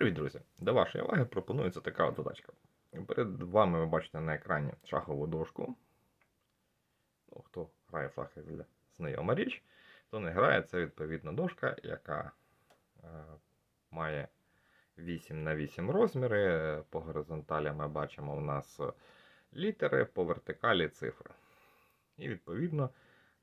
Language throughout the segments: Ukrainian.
Привіт, друзі! До вашої уваги пропонується така от задачка. Перед вами ви бачите на екрані шахову дошку. Ну, хто грає в шахи для знайома річ, хто не грає, це відповідно дошка, яка е, має 8 на 8 розміри. По горизонталі ми бачимо у нас літери, по вертикалі цифри. І відповідно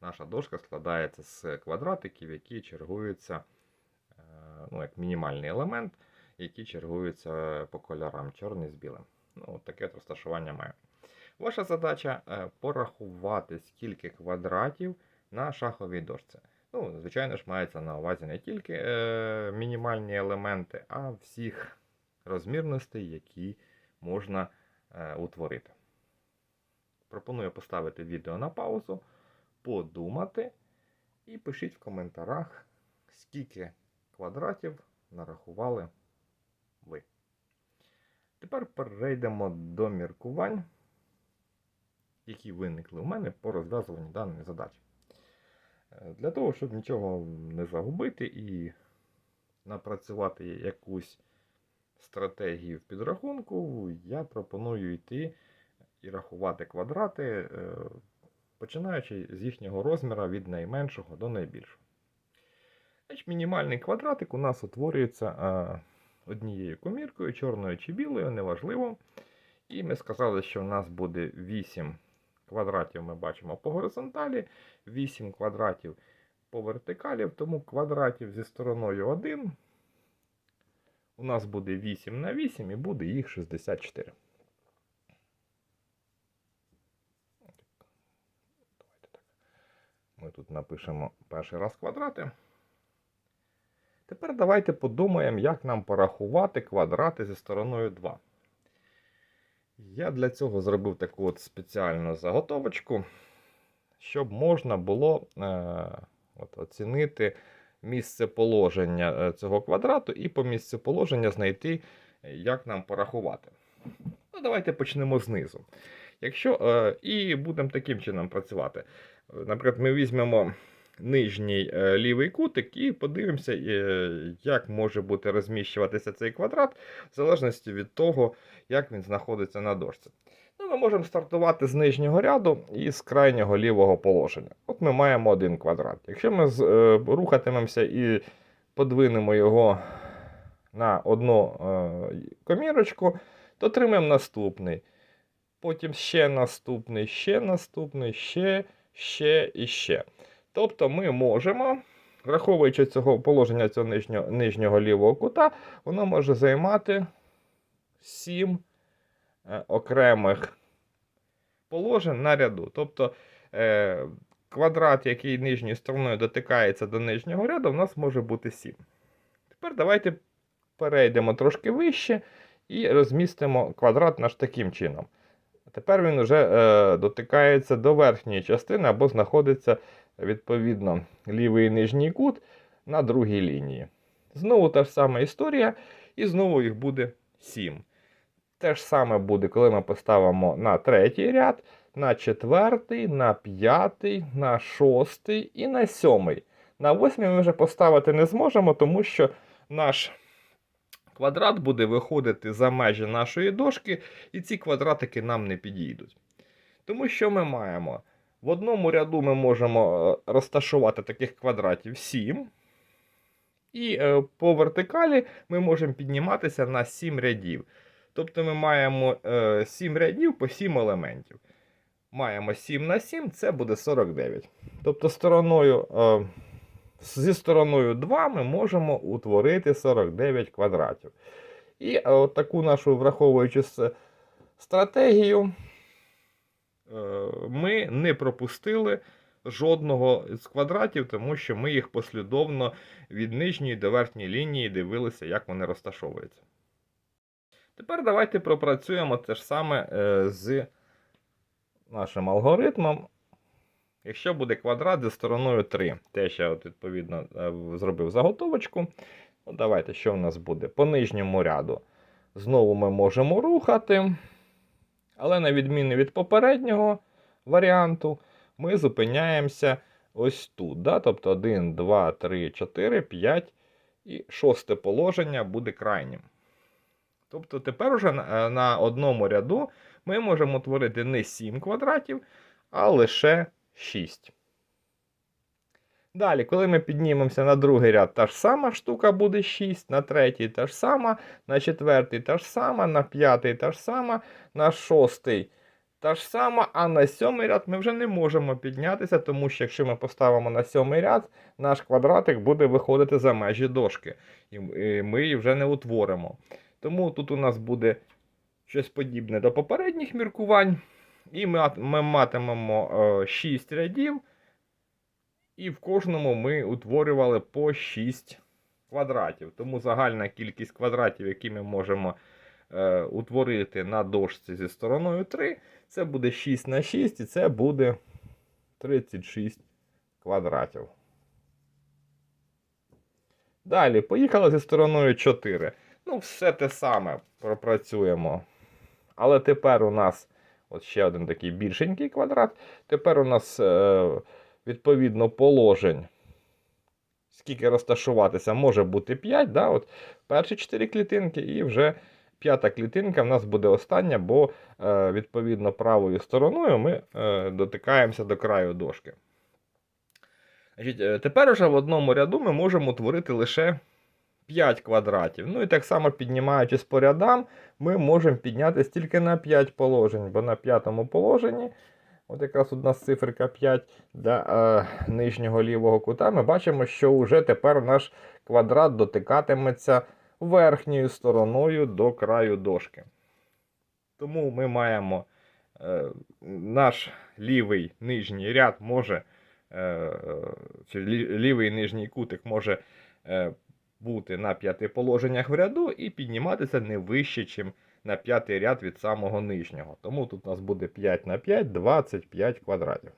наша дошка складається з квадратиків, які чергуються е, ну, як мінімальний елемент які чергуються по кольорам чорний з білим. Ну, таке розташування має. Ваша задача е, порахувати, скільки квадратів на шаховій дошці. Ну, Звичайно ж, мається на увазі не тільки е, мінімальні елементи, а всіх розмірностей, які можна е, утворити. Пропоную поставити відео на паузу, подумати і пишіть в коментарях, скільки квадратів нарахували ви. Тепер перейдемо до міркувань, які виникли у мене по розв'язуванню даної задачі. Е, Для того, щоб нічого не загубити і напрацювати якусь стратегію в підрахунку, я пропоную йти і рахувати квадрати, е, починаючи з їхнього розміру від найменшого до найбільшого. Мінімальний квадратик у нас утворюється е, однією коміркою, чорною чи білою, неважливо. І ми сказали, що в нас буде 8 квадратів, ми бачимо по горизонталі, 8 квадратів по вертикалі, тому квадратів зі стороною 1 у нас буде 8 на 8 і буде їх 64. Давайте так. Ми тут напишемо перший раз квадрати. Тепер давайте подумаємо, як нам порахувати квадрати зі стороною 2. Я для цього зробив таку от спеціальну заготовочку, щоб можна було е, от, оцінити місце положення е, цього квадрату і по місцю положення знайти, як нам порахувати. Ну, Давайте почнемо знизу. Якщо, е, І будемо таким чином працювати. Наприклад, ми візьмемо нижній е, лівий кутик і подивимося, е, як може бути розміщуватися цей квадрат, в залежності від того, як він знаходиться на дошці. Ну, Ми можемо стартувати з нижнього ряду і з крайнього лівого положення. От ми маємо один квадрат. Якщо ми е, рухатимемося і подвинемо його на одну комірочку, то отримаємо наступний. Потім ще наступний, ще наступний, ще, ще і ще. Тобто ми можемо, враховуючи цього положення цього нижнього, нижнього лівого кута, воно може займати 7 е, окремих положень на ряду. Тобто е, квадрат, який нижньою стороною дотикається до нижнього ряду, у нас може бути 7. Тепер давайте перейдемо трошки вище і розмістимо квадрат наш таким чином. Тепер він вже е, дотикається до верхньої частини або знаходиться відповідно лівий і нижній кут на другій лінії. Знову та ж сама історія, і знову їх буде 7. Те ж саме буде, коли ми поставимо на третій ряд, на четвертий, на п'ятий, на шостий і на сьомий. На восьмий ми вже поставити не зможемо, тому що наш квадрат буде виходити за межі нашої дошки, і ці квадратики нам не підійдуть. Тому що ми маємо? В одному ряду ми можемо е, розташувати таких квадратів 7. І е, по вертикалі ми можемо підніматися на 7 рядів. Тобто ми маємо 7 рядів по 7 елементів. Маємо 7 на 7, це буде 49. Тобто стороною, е, зі стороною 2 ми можемо утворити 49 квадратів. І таку нашу враховуючи стратегію. Е, ми не пропустили жодного з квадратів, тому що ми їх послідовно від нижньої до верхньої лінії дивилися, як вони розташовуються. Тепер давайте пропрацюємо те ж саме е, з нашим алгоритмом. Якщо буде квадрат зі стороною 3, теж я от, відповідно е, зробив заготовочку. Ну, Давайте, що в нас буде? По нижньому ряду. Знову ми можемо рухати. Але на відміну від попереднього варіанту, ми зупиняємося ось тут. Да? Тобто 1, 2, 3, 4, 5 і шосте положення буде крайнім. Тобто тепер уже на, е, одному ряду ми можемо творити не 7 квадратів, а лише 6. Далі, коли ми піднімемося на другий ряд, та ж сама штука буде 6, на третій та ж сама, на четвертий та ж сама, на п'ятий та ж сама, на шостий та ж сама, а на сьомий ряд ми вже не можемо піднятися, тому що якщо ми поставимо на сьомий ряд, наш квадратик буде виходити за межі дошки, і ми її вже не утворимо. Тому тут у нас буде щось подібне до попередніх міркувань, і ми, ми матимемо е, 6 рядів. І в кожному ми утворювали по 6 квадратів. Тому загальна кількість квадратів, які ми можемо е, утворити на дошці зі стороною 3, це буде 6 на 6, і це буде 36 квадратів. Далі, поїхали зі стороною 4. Ну, все те саме пропрацюємо. Але тепер у нас от ще один такий більшенький квадрат. Тепер у нас. Е, відповідно положень, скільки розташуватися, може бути 5. Да? От Перші 4 клітинки, і вже п'ята клітинка в нас буде остання, бо е, відповідно правою стороною ми е, дотикаємося до краю дошки. Е, Тепер уже в одному ряду ми можемо утворити лише 5 квадратів. Ну і так само піднімаючись по рядам, ми можемо піднятися тільки на 5 положень, бо на п'ятому положенні От якраз у нас циферка 5 для е, нижнього лівого кута. Ми бачимо, що вже тепер наш квадрат дотикатиметься верхньою стороною до краю дошки. Тому ми маємо е, наш лівий нижній ряд може, е, лівий нижній кутик може е, бути на п'яти положеннях в ряду і підніматися не вище, ніж на п'ятий ряд від самого нижнього. Тому тут у нас буде 5 на 5, 25 квадратів.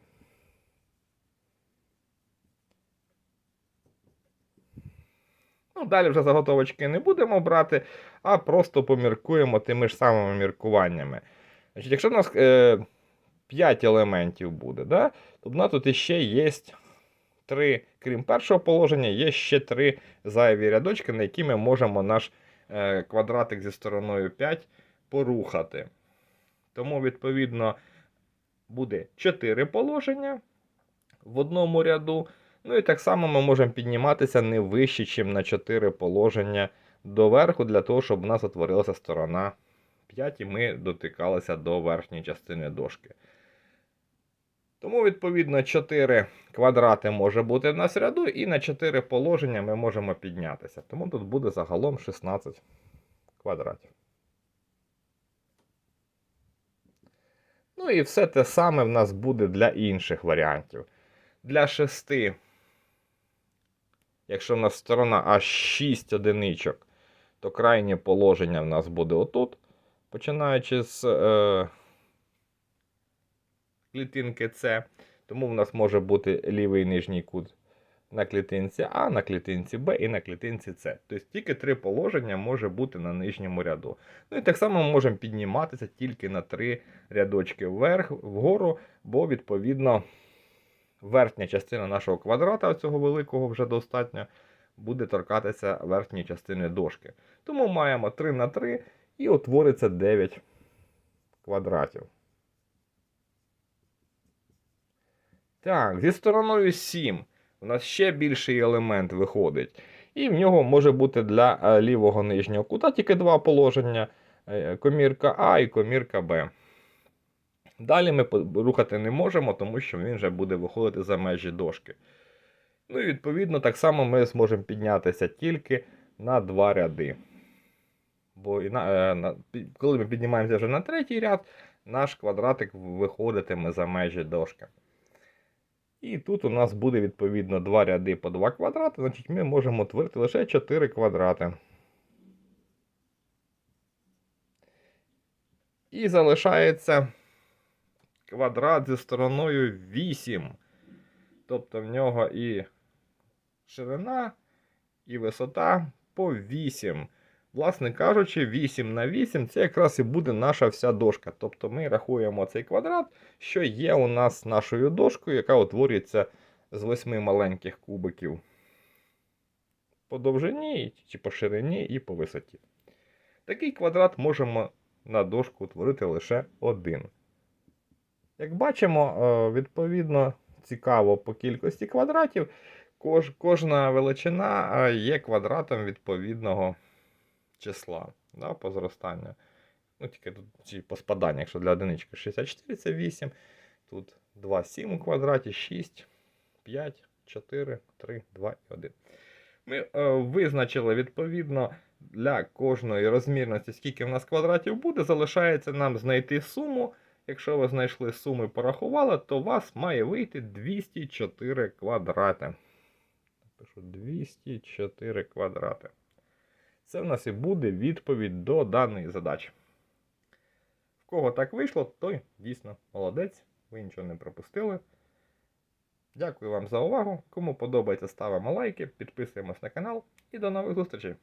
Ну, Далі вже заготовочки не будемо брати, а просто поміркуємо тими ж самими міркуваннями. Значить, Якщо в нас е, 5 елементів буде, да, то в нас тут іще є 3, крім першого положення, є ще 3 зайві рядочки, на які ми можемо наш квадратик зі стороною 5 порухати. Тому, відповідно, буде 4 положення в одному ряду. Ну і так само ми можемо підніматися не вище, ніж на 4 положення доверху, для того, щоб у нас утворилася сторона 5, і ми дотикалися до верхньої частини дошки. Тому, відповідно, 4 квадрати може бути в нас ряду, і на 4 положення ми можемо піднятися. Тому тут буде загалом 16 квадратів. Ну і все те саме в нас буде для інших варіантів. Для 6, якщо в нас сторона аж 6 одиничок, то крайнє положення в нас буде отут, починаючи з е, клітинки С. Тому в нас може бути лівий нижній кут на клітинці А, на клітинці Б і на клітинці С. Тобто тільки три положення може бути на нижньому ряду. Ну і так само ми можемо підніматися тільки на три рядочки вверх, вгору, бо, відповідно, верхня частина нашого квадрата, цього великого вже достатньо, буде торкатися верхньої частини дошки. Тому маємо 3 на 3 і утвориться 9 квадратів. Так, зі стороною 7 у нас ще більший елемент виходить. І в нього може бути для е, лівого нижнього кута тільки два положення: е, комірка А і комірка Б. Далі ми рухати не можемо, тому що він вже буде виходити за межі дошки. Ну і відповідно, так само ми зможемо піднятися тільки на два ряди. Бо на, е, на, коли ми піднімаємося вже на третій ряд, наш квадратик виходитиме за межі дошки. І тут у нас буде відповідно два ряди по 2 квадрати, значить ми можемо творити лише 4 квадрати. І залишається квадрат зі стороною 8. Тобто в нього і ширина, і висота по 8. Власне кажучи, 8 на 8 це якраз і буде наша вся дошка. Тобто ми рахуємо цей квадрат, що є у нас нашою дошкою, яка утворюється з 8 маленьких кубиків по довжині, чи по ширині і по висоті. Такий квадрат можемо на дошку утворити лише один. Як бачимо, е, відповідно цікаво по кількості квадратів. Кож, кожна величина е, є квадратом відповідного числа да, по зростанню. Ну, тільки тут чи по спаданню, якщо для одинички 64 це 8. Тут 2, 7 у квадраті, 6, 5, 4, 3, 2 і 1. Ми е, визначили відповідно для кожної розмірності, скільки в нас квадратів буде, залишається нам знайти суму. Якщо ви знайшли суму і порахували, то у вас має вийти 204 квадрати. Пишу 204 квадрати. Це в нас і буде відповідь до даної задачі. В кого так вийшло, той дійсно молодець. Ви нічого не пропустили. Дякую вам за увагу. Кому подобається, ставимо лайки, підписуємось на канал і до нових зустрічей!